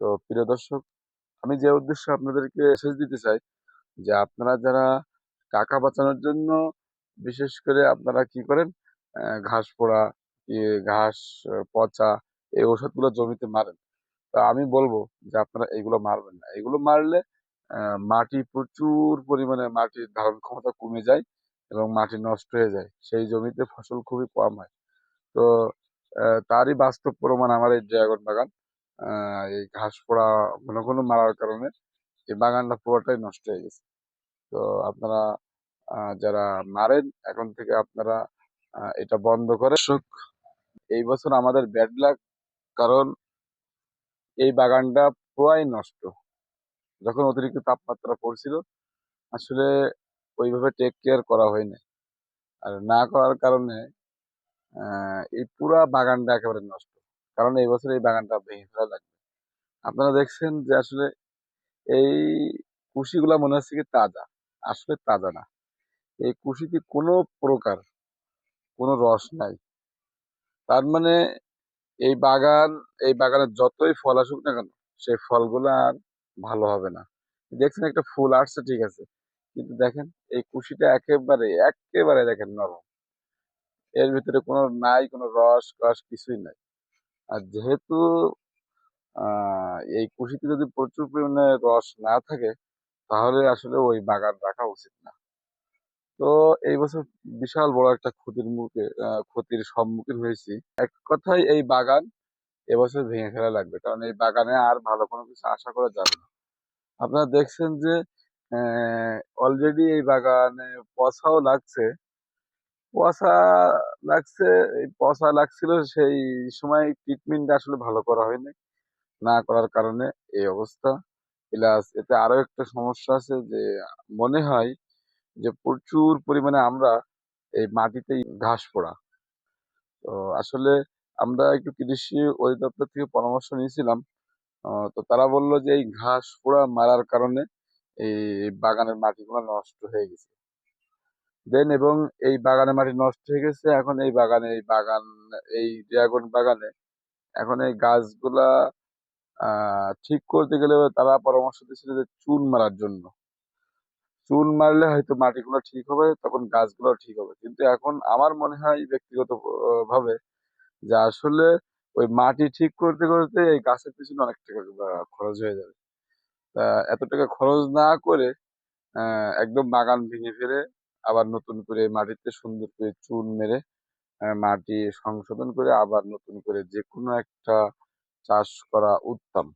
তো প্রিয় দর্শক, আমি যে উদ্দেশ্যে আপনাদেরকে মেসেজ দিতে চাই, যে আপনারা যারা টাকা বাঁচানোর জন্য বিশেষ করে আপনারা কি করেন? ঘাস পোড়া ঘাস, পচা এই ওষুধগুলো জমিতে মারেন। তা আমি বলব যে আপনারা এগুলো মারবেন না। এগুলো মারলে মাটি প্রচুর পরিমাণে মাটির ধারণ ক্ষমতা কমে যায় এবং মাটি নষ্ট হয়ে যায়। সেই জমিতে ফসল খুবই কম হয়। তো তারই বাস্তব প্রমাণ আমার এই ড্রাগন বাগান। এই ঘাস পোড়া ঘন ঘন মারার কারণে এই বাগানটা পুরোটাই নষ্ট হয়ে গেছে। তো আপনারা যারা মারেন এখন থেকে আপনারা এটা বন্ধ করে দর্শক, এই বছর আমাদের ব্যাড লাগ কারণ এই বাগানটা পুরাই নষ্ট। যখন অতিরিক্ত তাপমাত্রা পড়ছিল আসলে ওইভাবে টেক কেয়ার করা হয়নি। আর না করার কারণে এই পুরা বাগানটা একেবারে নষ্ট। কারণ এই বছর এই বাগানটা ভেঙে ফেলা লাগবে। আপনারা দেখছেন যে আসলে এই কুশিগুলা মনে হচ্ছে কি তাজা। আসলে তাজা না। এই কুশিতে কোনো প্রকার কোনো রস নাই। তার মানে এই বাগান, এই বাগানে যতই ফল আসুক না কেন সেই ফলগুলো আর ভালো হবে না। দেখছেন একটা ফুল আসছে, ঠিক আছে। কিন্তু দেখেন, এই কুশিটা একেবারে একেবারে দেখেন নরম। এর ভিতরে কোনো নাই, কোনো রস কস কিছুই নাই। আর যেহেতু এই কুশিতে যদি প্রচুর পরিমাণে রস না থাকে, তাহলে আসলে ওই বাগান রাখা উচিত না। তো এই বছর বিশাল বড় একটা ক্ষতির মুখে ক্ষতির সম্মুখীন হয়েছি। এক কথায় এই বাগান এবছর ভেঙে ফেলা লাগবে, কারণ এই বাগানে আর ভালো কোনো কিছু আশা করা যাবে না। আপনারা দেখছেন যে অলরেডি এই বাগানে পচাও লাগছে পচা লাগছে, এই পচা লাগছিল সেই সময় ট্রিটমেন্ট আসলে ভালো করা হয়নি। না করার কারণে এই অবস্থা। প্লাস এতে আরও একটা সমস্যা আছে যে, মনে হয় যে প্রচুর পরিমাণে আমরা এই মাটিতে ঘাস পোড়া। তো আসলে আমরা একটু কৃষি অধিদপ্তর থেকে পরামর্শ নিয়েছিলাম। তো তারা বলল যে এই ঘাস পোড়া মারার কারণে এই বাগানের মাটিগুলো নষ্ট হয়ে গেছে। দেন এবং এই বাগানের মাটি নষ্ট হয়ে গেছে। এখন এই বাগানে, এই বাগান, এই ড্রাগন বাগানে এখন এই গাছগুলা ঠিক করতে গেলে তারা পরামর্শ দিয়েছিল যে চুন মারার জন্য। চুন মারলে হয়তো মাটিগুলো ঠিক হবে, তখন গাছগুলো ঠিক হবে। কিন্তু এখন আমার মনে হয় ব্যক্তিগত ভাবে যে আসলে ওই মাটি ঠিক করতে করতে এই গাছের পিছনে অনেক টাকা খরচ হয়ে যাবে। তা এত টাকা খরচ না করে একদম বাগান ভেঙে ফেলে আবার নতুন করে মাটিতে সুন্দর করে চুন মেরে মাটি সংশোধন করে আবার নতুন করে যে কোনো একটা চাষ করা উত্তম।